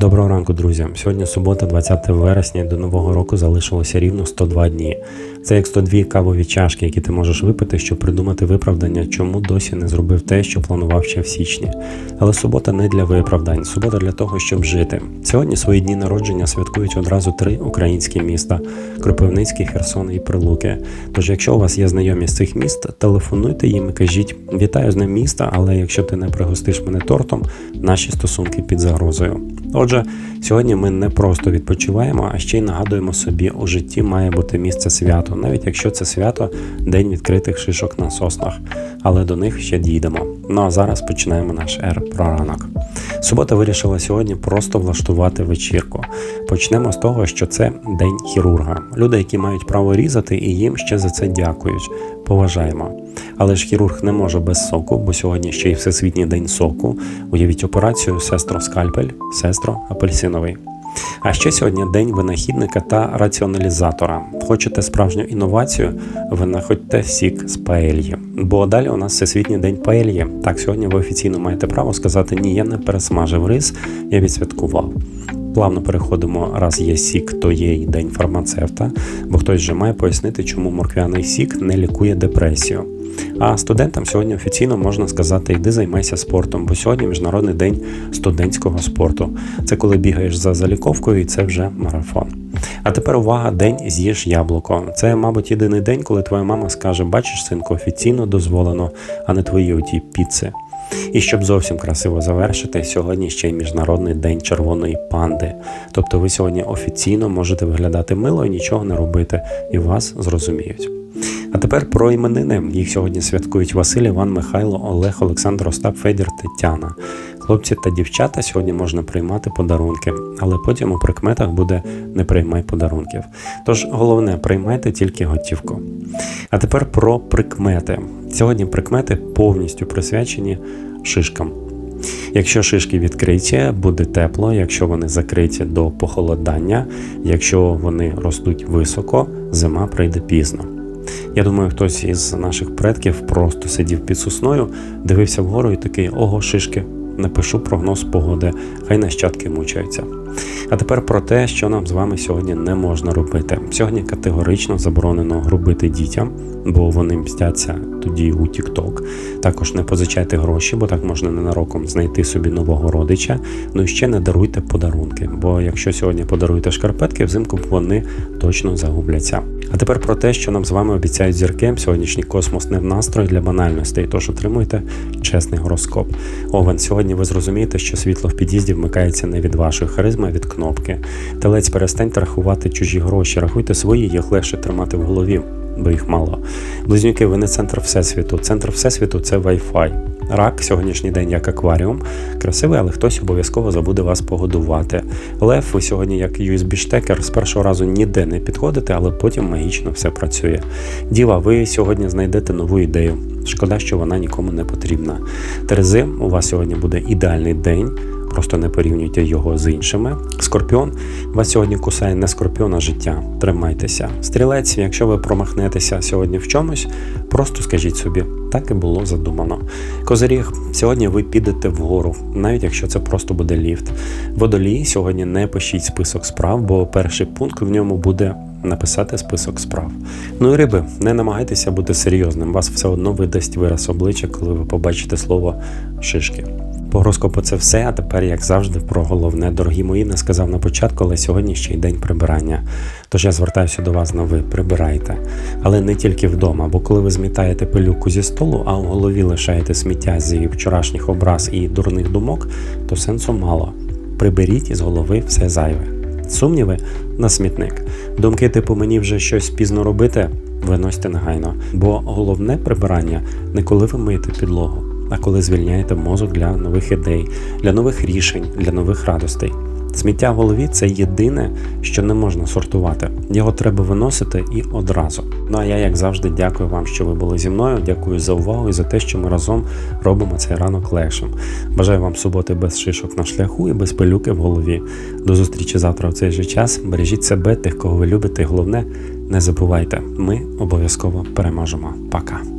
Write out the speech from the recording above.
Доброго ранку, друзі. Сьогодні субота, 20 вересня. До нового року залишилося рівно 102 дні. Це як 102 кавові чашки, які ти можеш випити, щоб придумати виправдання, чому досі не зробив те, що планував ще в січні. Але субота не для виправдань, субота для того, щоб жити. Сьогодні свої дні народження святкують одразу три українські міста: Кропивницький, Херсон і Прилуки. Тож, якщо у вас є знайомі з цих міст, телефонуйте їм і кажіть: вітаю з ним міста, але якщо ти не пригостиш мене тортом, наші стосунки під загрозою. Отже, сьогодні ми не просто відпочиваємо, а ще й нагадуємо собі, у житті має бути місце свято, навіть якщо це свято день відкритих шишок на соснах, але до них ще дійдемо. Ну а зараз починаємо наш ер про ранок. Субота вирішила сьогодні просто влаштувати вечірку. Почнемо з того, що це день хірурга. Люди, які мають право різати, і їм ще за це дякують. Поважаємо. Але ж хірург не може без соку, бо сьогодні ще й всесвітній день соку. Уявіть операцію сестро скальпель, сестро апельсиновий. А ще сьогодні день винахідника та раціоналізатора. Хочете справжню інновацію? Винаходьте сік з паельї. Бо далі у нас всесвітній день паельї. Так, сьогодні ви офіційно маєте право сказати ні, я не пересмажив рис, я відсвяткував. Плавно переходимо, раз є сік, то є й день фармацевта, бо хтось вже має пояснити, чому морквяний сік не лікує депресію. А студентам сьогодні офіційно можна сказати, йди займайся спортом, бо сьогодні міжнародний день студентського спорту. Це коли бігаєш за заліковкою, і це вже марафон. А тепер увага, день з'їж яблуко. Це, мабуть, єдиний день, коли твоя мама скаже: бачиш, синку, офіційно дозволено, а не твої оті піци. І щоб зовсім красиво завершити, сьогодні ще й міжнародний день червоної панди. Тобто ви сьогодні офіційно можете виглядати мило і нічого не робити, і вас зрозуміють. А тепер про іменини. Їх сьогодні святкують Василь, Іван, Михайло, Олег, Олександр, Остап, Федір, Тетяна. Хлопці та дівчата сьогодні можна приймати подарунки, але потім у прикметах буде не приймай подарунків. Тож головне, приймайте тільки готівку. А тепер про прикмети. Сьогодні прикмети повністю присвячені шишкам. Якщо шишки відкриті, буде тепло, якщо вони закриті до похолодання, якщо вони ростуть високо, зима прийде пізно. Я думаю, хтось із наших предків просто сидів під сосною, дивився вгору і такий ого, шишки, напишу прогноз погоди, хай нащадки мучаються. А тепер про те, що нам з вами сьогодні не можна робити. Сьогодні категорично заборонено грубити дітям, бо вони мстяться тоді у TikTok. Також не позичайте гроші, бо так можна ненароком знайти собі нового родича. Ну і ще не даруйте подарунки, бо якщо сьогодні подаруєте шкарпетки, взимку вони точно загубляться. А тепер про те, що нам з вами обіцяють зірки. Сьогоднішній космос не в настрої для банальностей, тож отримуйте чесний гороскоп. Овен, сьогодні ви зрозумієте, що світло в під'їзді вмикається не від вашої харизми, а від кнопки. Телець, перестаньте рахувати чужі гроші, рахуйте свої, їх легше тримати в голові, бо їх мало. Близнюки, ви не центр всесвіту. Центр всесвіту це Wi-Fi. Рак сьогоднішній день як акваріум. Красивий, але хтось обов'язково забуде вас погодувати. Лев, ви сьогодні як USB-штекер, з першого разу ніде не підходите, але потім магічно все працює. Діва, ви сьогодні знайдете нову ідею. Шкода, що вона нікому не потрібна. Терези, у вас сьогодні буде ідеальний день. Просто не порівнюйте його з іншими. Скорпіон вас сьогодні кусає не скорпіон, а життя. Тримайтеся. Стрілець, якщо ви промахнетеся сьогодні в чомусь, просто скажіть собі, так і було задумано. Козиріг, сьогодні ви підете вгору, навіть якщо це просто буде ліфт. Водолій, сьогодні не пишіть список справ, бо перший пункт в ньому буде. Написати список справ. Ну і риби, не намагайтеся бути серйозним. Вас все одно видасть вираз обличчя, коли ви побачите слово шишки. По гороскопу це все. А тепер, як завжди, про головне, дорогі мої, не сказав на початку, але сьогодні ще й день прибирання. Тож я звертаюся до вас на ви, прибирайте. Але не тільки вдома, бо коли ви змітаєте пилюку зі столу, а в голові лишаєте сміття зі вчорашніх образ і дурних думок, то сенсу мало. Приберіть із голови все зайве. Сумніви на смітник. Думки, типу, мені вже щось пізно робити, виносьте негайно. Бо головне прибирання не коли ви миєте підлогу, а коли звільняєте мозок для нових ідей, для нових рішень, для нових радостей. Сміття в голові це єдине, що не можна сортувати. Його треба виносити і одразу. Ну а я, як завжди, дякую вам, що ви були зі мною. Дякую за увагу і за те, що ми разом робимо цей ранок легшим. Бажаю вам суботи без шишок на шляху і без пилюки в голові. До зустрічі завтра в цей же час. Бережіть себе, тих, кого ви любите, головне, не забувайте, ми обов'язково переможемо. Пока.